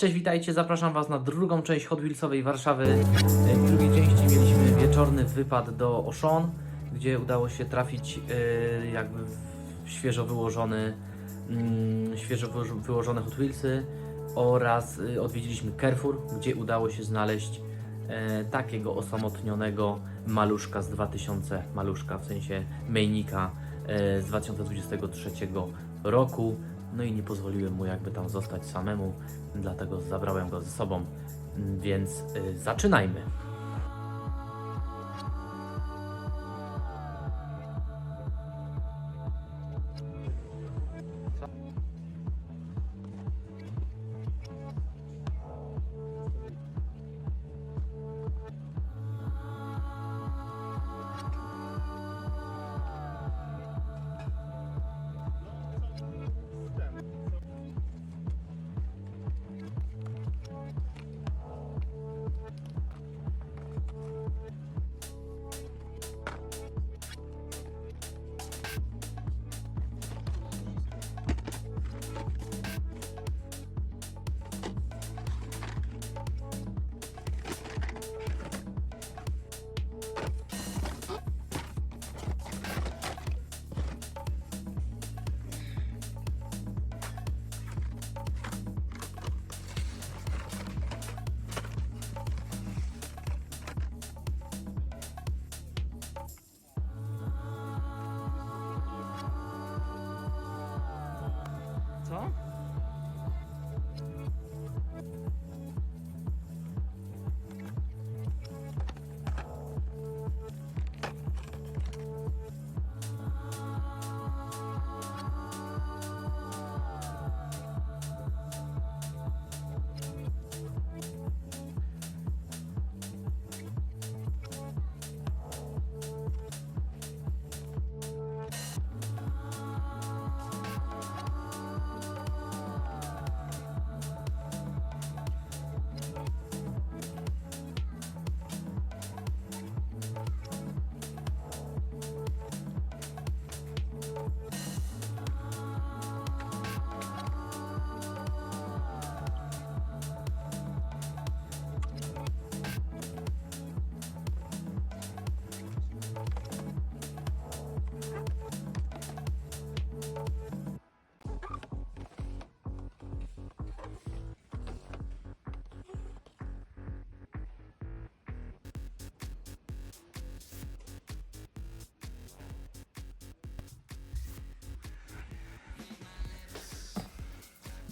Cześć, witajcie, zapraszam Was na drugą część Hot Wheelsowej Warszawy. E, W drugiej części mieliśmy wieczorny wypad do Auchan, gdzie udało się trafić e, jakby świeżo wyłożony, mm, świeżo wyło- wyłożone Hot Wheelsy oraz e, odwiedziliśmy Carrefour, gdzie udało się znaleźć takiego osamotnionego maluszka z 2000, maluszka w sensie mejnika z 2023 roku. No i nie pozwoliłem mu jakby tam zostać samemu, dlatego zabrałem go ze sobą. Więc y, zaczynajmy.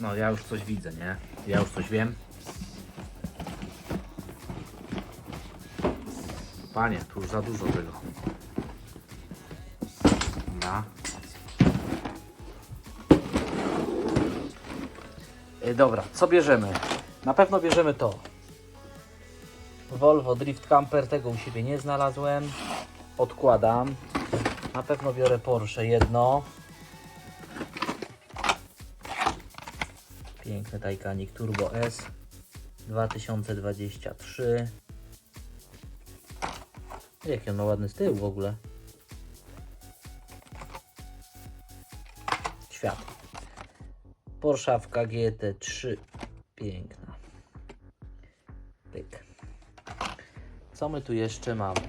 No ja już coś widzę, nie? Ja już coś wiem. Panie, tu już za dużo tego. Dobra. E, Dobra, co bierzemy? Na pewno bierzemy to. Volvo Drift Camper, tego u siebie nie znalazłem. Odkładam. Na pewno biorę Porsche jedno. Piękny Taycanik Turbo S 2023. Jaki on ma ładny z tyłu w ogóle. Świat. Porszawka GT3. Piękna. Pyk. Co my tu jeszcze mamy?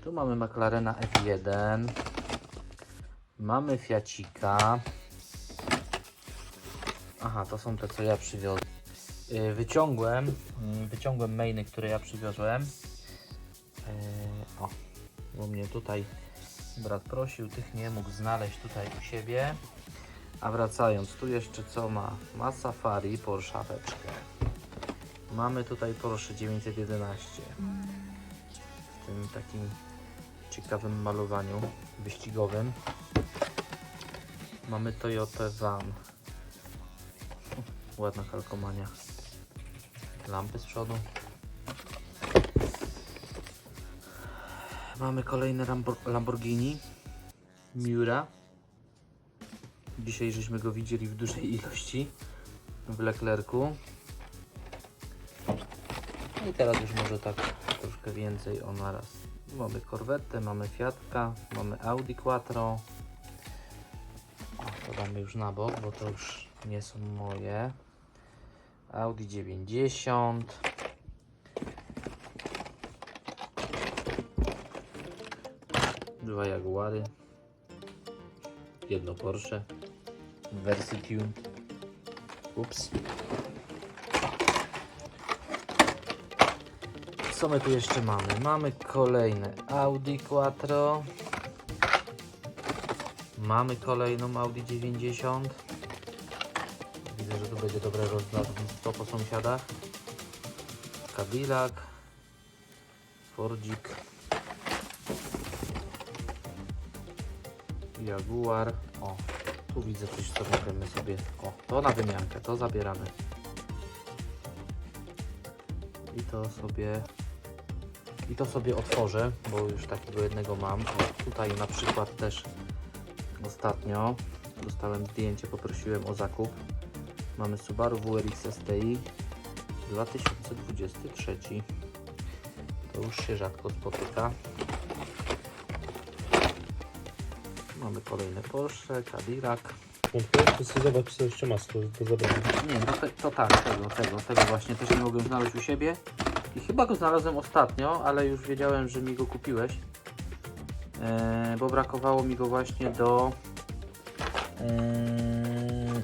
Tu mamy McLarena F1. Mamy Fiacika. Aha, to są te, co ja przywiozłem. Yy, Wyciągłem, yy, wyciągłem mainy, które ja przywiozłem. Yy, o, bo mnie tutaj brat prosił, tych nie mógł znaleźć tutaj u siebie. A wracając, tu jeszcze co ma? Ma Safari, Porszaweczkę. Mamy tutaj Porsche 911 w tym takim ciekawym malowaniu wyścigowym. Mamy Toyota Van. Ładna kalkomania. Lampy z przodu. Mamy kolejne Lambor- Lamborghini Miura. Dzisiaj żeśmy go widzieli w dużej ilości w Leclercu. I teraz już może tak troszkę więcej o naraz. Mamy Corvette, mamy Fiatka, mamy Audi Quattro. To damy już na bok, bo to już nie są moje. Audi 90. Dwa Jaguary. Jedno Porsche. tuned. Ups. Co my tu jeszcze mamy? Mamy kolejne Audi Quattro. Mamy kolejną Audi 90. Widzę, że tu będzie dobre rozwiązanie po sąsiadach. Cadillac. Fordzik. Jaguar. O, tu widzę coś, co możemy sobie... O, to na wymiankę, to zabieramy. I to sobie... I to sobie otworzę, bo już takiego jednego mam. O, tutaj na przykład też ostatnio dostałem zdjęcie, poprosiłem o zakup. Mamy Subaru WRX STI 2023. To już się rzadko spotyka. Mamy kolejne Porsche, Cadillac. To zobacz, co jeszcze masz do, zabrania. Nie, no te, to tak, tego, tego, tego właśnie też nie mogłem znaleźć u siebie. I chyba go znalazłem ostatnio, ale już wiedziałem, że mi go kupiłeś. E, bo brakowało mi go właśnie do e,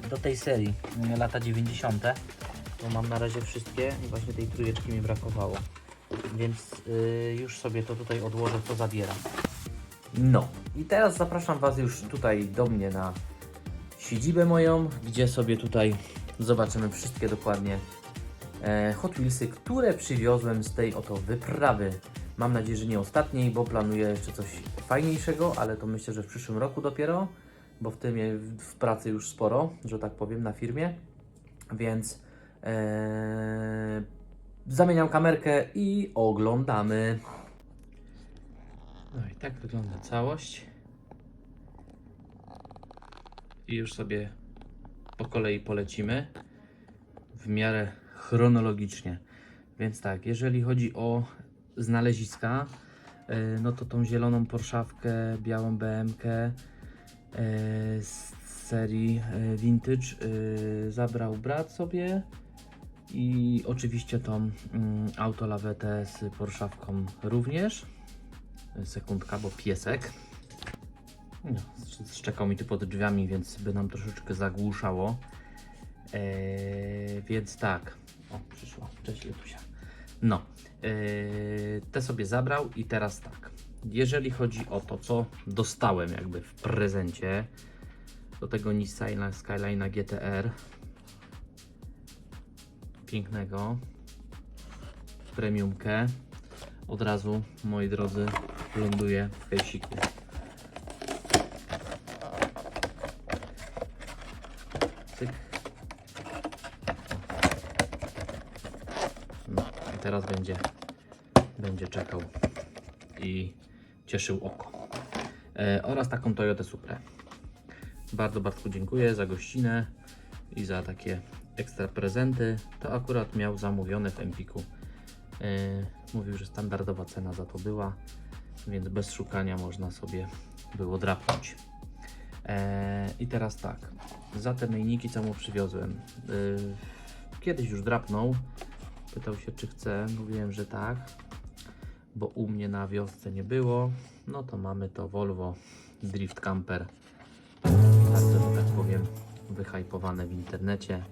do tej serii lata 90. Bo mam na razie wszystkie i właśnie tej trójeczki mi brakowało. Więc e, już sobie to tutaj odłożę, co zabieram. No i teraz zapraszam Was już tutaj do mnie na siedzibę moją, gdzie sobie tutaj zobaczymy wszystkie dokładnie e, Hot Wheelsy, które przywiozłem z tej oto wyprawy. Mam nadzieję, że nie ostatniej, bo planuję jeszcze coś fajniejszego, ale to myślę, że w przyszłym roku dopiero, bo w tym w pracy już sporo, że tak powiem, na firmie. Więc e, zamieniam kamerkę i oglądamy. No i tak wygląda całość. I już sobie po kolei polecimy w miarę chronologicznie. Więc tak, jeżeli chodzi o znaleziska, e, no to tą zieloną Porszawkę, białą BMK z serii e, Vintage e, zabrał brat sobie i oczywiście tą mm, autolawetę z Porszawką również. Sekundka, bo piesek. No, szczekał mi tu pod drzwiami, więc by nam troszeczkę zagłuszało. Eee, więc tak. O, przyszła. Cześć Letusia. No. Eee, te sobie zabrał i teraz tak. Jeżeli chodzi o to, co dostałem jakby w prezencie do tego Nissan Skyline'a GTR pięknego premiumkę od razu, moi drodzy, ląduje w hejsiku. Cyk. No teraz będzie, będzie czekał i cieszył oko. E, oraz taką Toyotę Supra. Bardzo Bartku dziękuję za gościnę i za takie ekstra prezenty. To akurat miał zamówione w Empiku. E, mówił, że standardowa cena za to była, więc bez szukania można sobie było drapnąć. E, I teraz tak, za te myjniki co mu przywiozłem. E, kiedyś już drapnął, pytał się czy chce, mówiłem, że tak, bo u mnie na wiosce nie było. No to mamy to Volvo Drift Camper. Bardzo, że tak powiem, wyhypowane w internecie.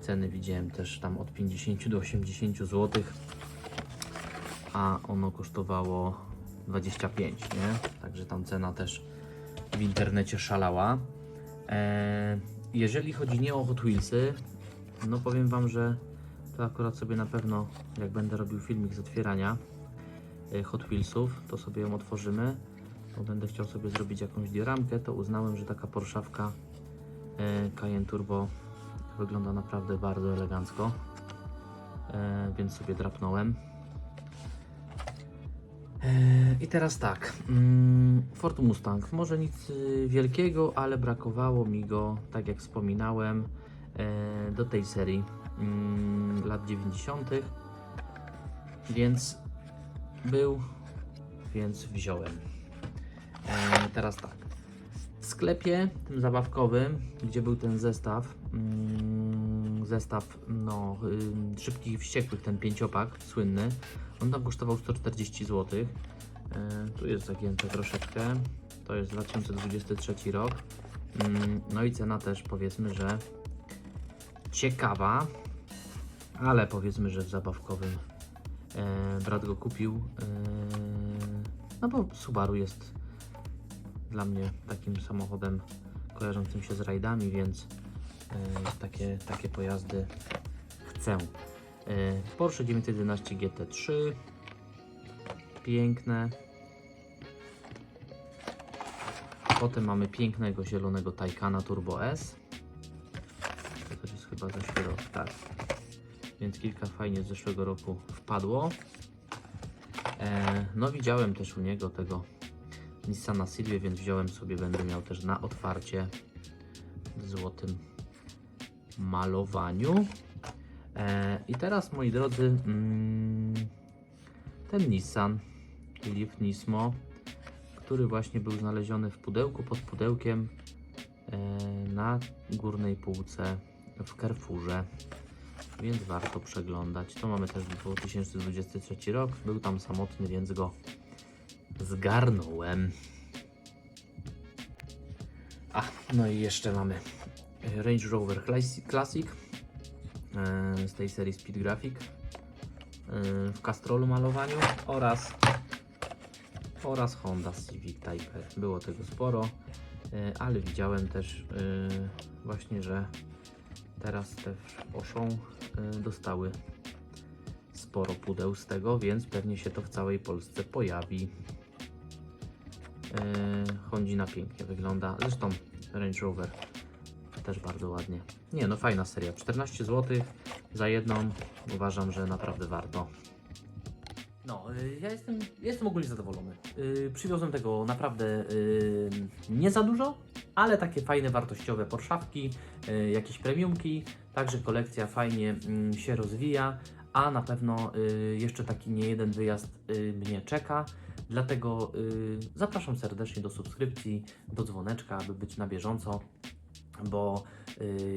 Ceny widziałem też tam od 50 do 80 zł, a ono kosztowało 25, nie? Także tam cena też w internecie szalała. Eee, jeżeli chodzi nie o Hot Wheelsy, no powiem Wam, że to akurat sobie na pewno, jak będę robił filmik z otwierania Hot Wheelsów, to sobie ją otworzymy, bo będę chciał sobie zrobić jakąś dioramkę, to uznałem, że taka Porszawka e, Cayenne Turbo wygląda naprawdę bardzo elegancko, e, więc sobie drapnąłem. E, I teraz tak, mm, Ford Mustang, może nic y, wielkiego, ale brakowało mi go, tak jak wspominałem, e, do tej serii mm, lat 90., więc był, więc wziąłem. E, teraz tak, w sklepie tym zabawkowym, gdzie był ten zestaw mm, zestaw no, y, szybkich wściekłych, ten pięciopak słynny. On tam kosztował 140 zł. Y, tu jest zagięte troszeczkę. To jest 2023 rok. Mm, no i cena też powiedzmy, że ciekawa, ale powiedzmy, że w zabawkowym e, brat go kupił. E, no bo Subaru jest dla mnie takim samochodem kojarzącym się z rajdami, więc e, takie, takie pojazdy chcę. E, Porsche 911 GT3 piękne. Potem mamy pięknego zielonego Taycana Turbo S. To jest chyba zeszły rok, tak. Więc kilka fajnie z zeszłego roku wpadło. E, no widziałem też u niego tego Nissana Silvia, więc wziąłem sobie, będę miał też na otwarcie w złotym malowaniu. E, I teraz moi drodzy, mm, ten Nissan Leaf Nismo, który właśnie był znaleziony w pudełku pod pudełkiem e, na górnej półce w Carrefourze, więc warto przeglądać. To mamy też 2023 rok, był tam samotny, więc go zgarnąłem. A, no i jeszcze mamy Range Rover Classic, e, z tej serii Speed Graphic e, w kastrolu malowaniu oraz oraz Honda Civic Type R. Było tego sporo, e, ale widziałem też e, właśnie, że teraz te Auchan e, dostały sporo pudeł z tego, więc pewnie się to w całej Polsce pojawi. Yy, Hondina pięknie wygląda. Zresztą Range Rover też bardzo ładnie. Nie no, fajna seria. 14 zł za jedną. Uważam, że naprawdę warto. No, y, ja jestem, jestem ogólnie zadowolony. Yy, przywiozłem tego naprawdę yy, nie za dużo, ale takie fajne, wartościowe Porszawki, yy, jakieś premiumki. Także kolekcja fajnie mm, się rozwija, a na pewno yy, jeszcze taki nie jeden wyjazd yy, mnie czeka. Dlatego zapraszam serdecznie do subskrypcji, do dzwoneczka, aby być na bieżąco, bo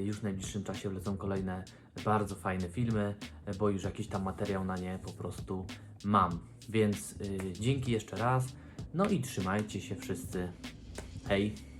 już w najbliższym czasie wlecą kolejne bardzo fajne filmy, bo już jakiś tam materiał na nie po prostu mam. Więc dzięki jeszcze raz. No i trzymajcie się wszyscy. Hej!